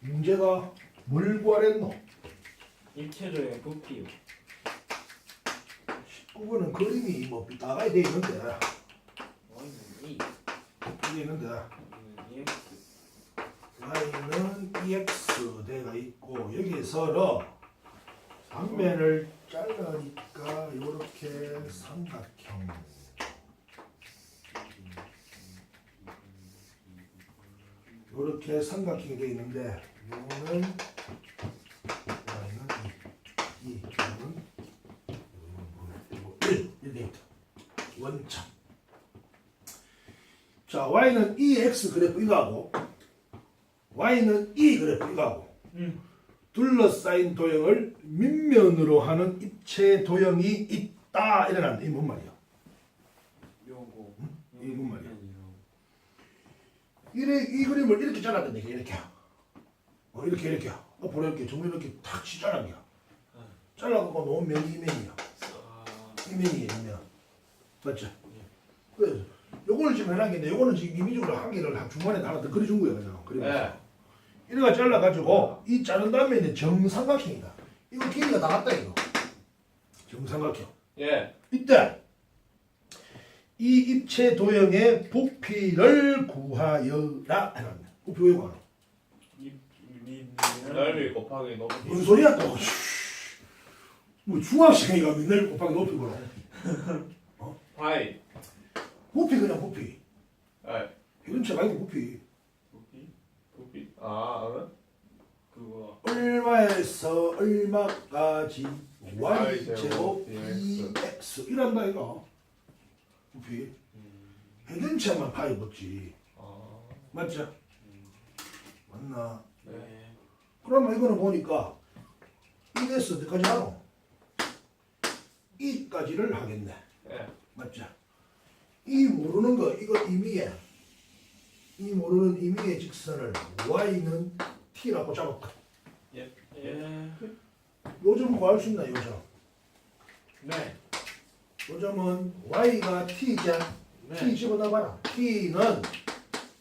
문제가 뭘 구하랬노? 입체도의 부피요. 19번은 그림이 뭐 나가야 돼 있는데 y는 e, 이게 있는데 y는 ex. y는 ex 대가 있고 여기서는 단면을 잘라니까 이렇게 삼각형 이렇게 삼각형이 되어 있는데 이거는 y는 2, 2, 이거는 1 이렇게 있다. 원점 자 y는 ex 그래프 이거하고 y는 e 그래프 이거하고 음. 둘러싸인 도형을 밑면으로 하는 입체 도형이 있다 이래놨는데 이뭔 말이야 요거. 이게 뭔 말이야? 이래, 이 그림을 이렇게 잘랐던데 이렇게. 어, 이렇게 이렇게. 앞으로 이렇게 정면 이렇게 탁 치자란 게 잘라갖고 놓은 면이 이면이야. 아, 이면이야 이면. 맞죠? 그래서 요거를 지금 해놨는데 요거는 지금 임의적으로 한 개를 한 중간에 더 그려준 거야 그냥 그리면서. 네. 이래가 잘라가지고 이 자른 다음에 이제 정삼각형이다. 이거 길이가 다 같다 이거. 정삼각형. 예. 이때 이 입체 도형의 부피를 구하여라 해놨네. 부피 왜 구하노? 넓이 곱하기 높이. 뭔 소리야 또? 뭐 중학생이가 맨날 곱하기 높이 보라. 파이. 부피 그냥 부피. 예. 이런체가 아니고 부피. 부피? 부피. 아, 어? 그거. 얼마에서 얼마까지 y Y 제곱 제곱 dx. dx 이란다 이거. 부피. 해전체만 파이 붙지. 아. 맞죠? 맞나? 네. 그러면 이거는 보니까 이래서 어디까지 하노? 이까지를 하겠네. 예. 맞죠? 이 모르는 거 이거 임의에 이 모르는 임의의 직선을 y는 t라고 잡았다. 예. 요점 구할 수 있나 요점? 네. 요점은 y가 t자 t 네. 집어넣어봐라. t는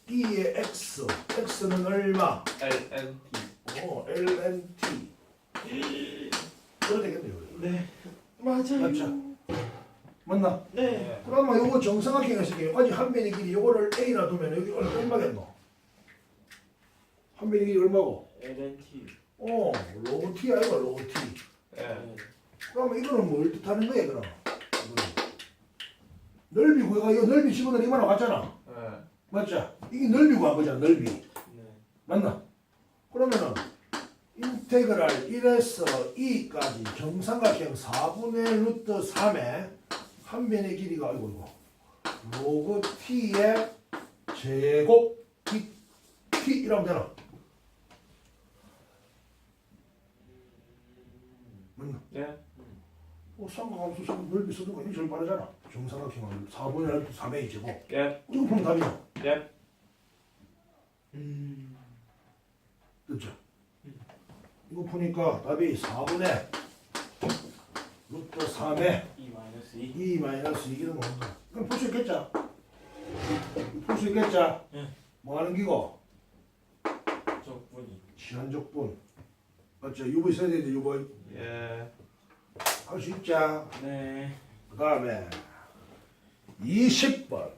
e의 x, x는 얼마? L N T. 어, ln t. 그래 되겠네요. 네. 맞아요. 맞죠? 맞나? 네. 그러면 요거 정삼각형을 쓸게 여기까지 한 면의 길이 요거를 a라 두면 여기 얼마 얼마겠노? 한 면의 길이 얼마고? LNT. 어 로고 t 아이가 로고 t 예. 그러면 이거는 뭘 뜻하는 거야 그럼? 넓이 구해가 이거 넓이 집어넣으면 이만한 같잖아 예. 맞죠? 이게 넓이 구한 거잖아 넓이 네. 맞나? 그러면은 인테그랄 1에서 2까지 정삼각형 4분의 루트 3의 한 면의 길이가 아이고 이거 로그 t의 제곱 t, t 이라면 되나? 맞나? 예. 어, 삼각함수 상 넓이 써도 이게 제일 빠르잖아 정삼각형은 4분의 루트 3의 제곱 예. 이거 보면 답이야 예. 음. 됐죠? 이거 보니까 답이 4분의 루트 3의 2 마이너스 2. 2 마이너스 2 이런 거 뭔가 그럼 풀수 있겠죠? 풀수 있겠죠? 네. 뭐 하는 기고? 적분이. 시한적분 맞죠? 유보 있어야 되는데 유보 예. 할 수 있죠? 네. 그 다음에 20번